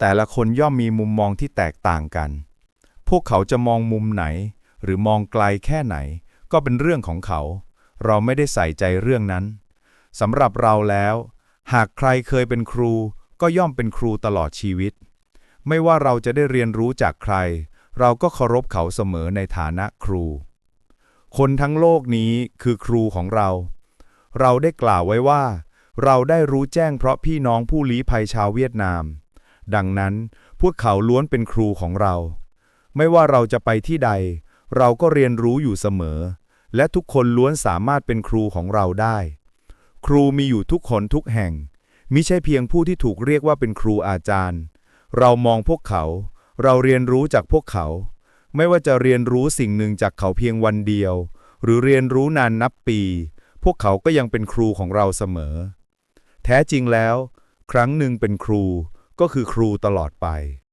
แต่ละคนย่อมมีมุมมองที่แตกต่างกัน พวกเขาจะมองมุมไหน หรือมองไกลแค่ไหน ก็เป็นเรื่องของเขา เราไม่ได้ใส่ใจเรื่องนั้นสำหรับเราแล้ว หากใครเคยเป็นครู ก็ย่อมเป็นครูตลอดชีวิต ไม่ว่าเราจะได้เรียนรู้จากใคร เราก็เคารพเขาเสมอในฐานะครู คนทั้งโลกนี้คือครูของเรา เราได้กล่าวไว้ว่า เราได้รู้แจ้งเพราะพี่น้องผู้ลี้ภัยชาวเวียดนาม ดังนั้น พวกเขาล้วนเป็นครูของเรา ไม่ว่าเราจะไปที่ใด เราก็เรียนรู้อยู่เสมอ และทุกคนล้วนสามารถเป็นครูของเราได้ ครูมีอยู่ทุกคนทุกแห่งมิใช่เพียงผู้ที่ถูกเรียกว่าเป็นครูอาจารย์ เรามองพวกเขา เราเรียนรู้จากพวกเขา ไม่ว่าจะเรียนรู้สิ่งหนึ่งจากเขาเพียงวันเดียว หรือเรียนรู้นานนับปี พวกเขาก็ยังเป็นครูของเราเสมอ แท้จริงแล้ว ครั้งหนึ่งเป็นครู ก็คือครูตลอดไป